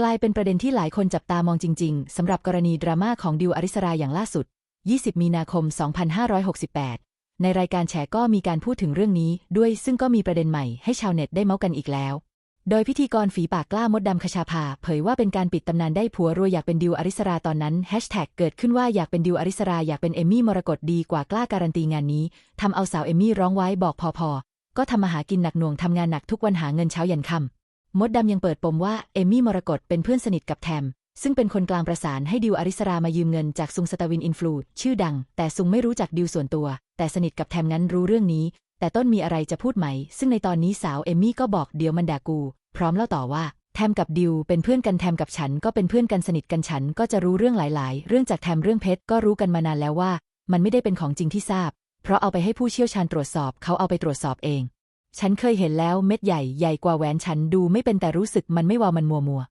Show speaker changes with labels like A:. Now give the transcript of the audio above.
A: กลายเป็นประเด็นที่หลายคนจับตามองจริง ๆ สำหรับกรณีดราม่าของดิวอริสราอย่างล่าสุด 20 มีนาคม 2568 ในรายการแฉก็มีการพูดถึงเรื่องนี้ด้วยซึ่งก็มีประเด็นใหม่ให้ชาวเน็ตได้เมาส์กันอีกแล้ว โดยพิธีกรฝีปากกล้ามดดำคชาภาเผยว่าเป็นการปิดตำนานได้ผัวรวยอยากเป็นดิวอริสราตอนนั้นแฮชแท็กเกิดขึ้นว่าอยากเป็นดิวอริสราอยากเป็นเอมมี่มรกตดีกว่ากล้าการันตีงานนี้ทำเอาสาวเอมมี่ร้องไว้บอกพอพอก็ทำมาหากินหนักหน่วงทำงานหนักทุกวันหาเงินเช้ายันค่ำ มดดำยังเปิดปมว่าเอมี่มรกตเป็นเพื่อนสนิทกับแทม ซึ่งเป็นคนกลางประสานให้ดิวอริสรามายืมเงินจากซุงสตาวินอินฟลูชื่อดัง แต่ซุงไม่รู้จักดิวส่วนตัว แต่สนิทกับแทมงั้นรู้เรื่องนี้ แต่ต้นมีอะไรจะพูดไหม ซึ่งในตอนนี้สาวเอมมี่ก็บอกเดี๋ยวมันด่ากู พร้อมเล่าต่อว่าแทมกับดิวเป็นเพื่อนกันแทมกับฉันก็เป็นเพื่อนกันสนิทกันฉันก็จะรู้เรื่องหลาย ๆ เรื่องจากแทมเรื่องเพชรก็รู้กันมานานแล้วว่า มันไม่ได้เป็นของจริงที่ทราบ เพราะเอาไปให้ผู้เชี่ยวชาญตรวจสอบเขาเอาไปตรวจสอบเอง ฉันเคยเห็นแล้วเม็ดใหญ่ใหญ่กว่าแหวนฉันดูไม่เป็นแต่รู้สึกมันไม่วาวมันมัวมัว